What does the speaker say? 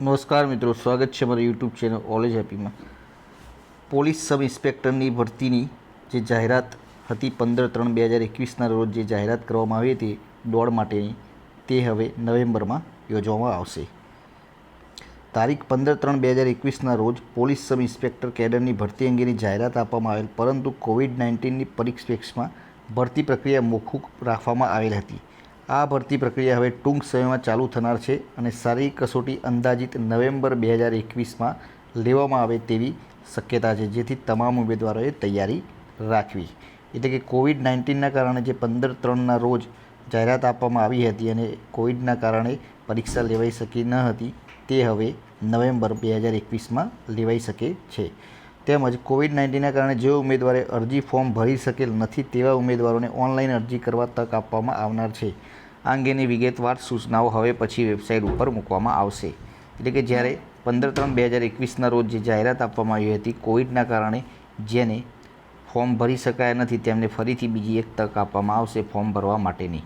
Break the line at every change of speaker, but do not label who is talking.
નમસ્કાર મિત્રો, સ્વાગત છે મારા યુટ્યુબ ચેનલ ઓલેજ હેપીમાં પોલીસ સબ ઇન્સ્પેક્ટરની ભરતીની જે જાહેરાત હતી પંદર ત્રણ બે હજાર એકવીસના રોજ જે જાહેરાત કરવામાં આવી હતી દોડ માટેની, તે હવે નવેમ્બરમાં યોજવામાં આવશે. તારીખ પંદર ત્રણ બે હજાર એકવીસના રોજ પોલીસ સબ ઇન્સ્પેક્ટર કેડરની ભરતી અંગેની જાહેરાત આપવામાં આવેલ, પરંતુ કોવિડ નાઇન્ટીનની પરિપ્રેક્ષમાં ભરતી પ્રક્રિયા મોકૂફ રાખવામાં આવેલ હતી. આ ભરતી પ્રક્રિયા હવે ટૂંક સમયમાં ચાલુ થનાર છે અને સારી કસોટી અંદાજિત નવેમ્બર બે હજાર એકવીસમાં લેવામાં આવે તેવી શક્યતા છે, જેથી તમામ ઉમેદવારોએ તૈયારી રાખવી. એટલે કે કોવિડ નાઇન્ટીનના કારણે જે પંદર ત્રણના રોજ જાહેરાત આપવામાં આવી હતી અને કોવિડના કારણે પરીક્ષા લેવાઈ શકી ન હતી, તે હવે નવેમ્બર બે હજાર એકવીસમાં લેવાઈ શકે છે. તેમજ કોવિડ નાઇન્ટીનના કારણે જે ઉમેદવારે અરજી ફોર્મ ભરી શકેલ નથી તેવા ઉમેદવારોને ઓનલાઈન અરજી કરવા તક આપવામાં આવનાર છે. આ અંગેની વિગતવાર સૂચનાઓ હવે પછી વેબસાઇટ ઉપર મૂકવામાં આવશે. એટલે કે જ્યારે પંદર ત્રણ બે હજાર એકવીસના રોજ જે જાહેરાત આપવામાં આવી હતી કોવિડના કારણે જેને ફોર્મ ભરી શકાયા નથી, તેમને ફરીથી બીજી એક તક આપવામાં આવશે ફોર્મ ભરવા માટેની.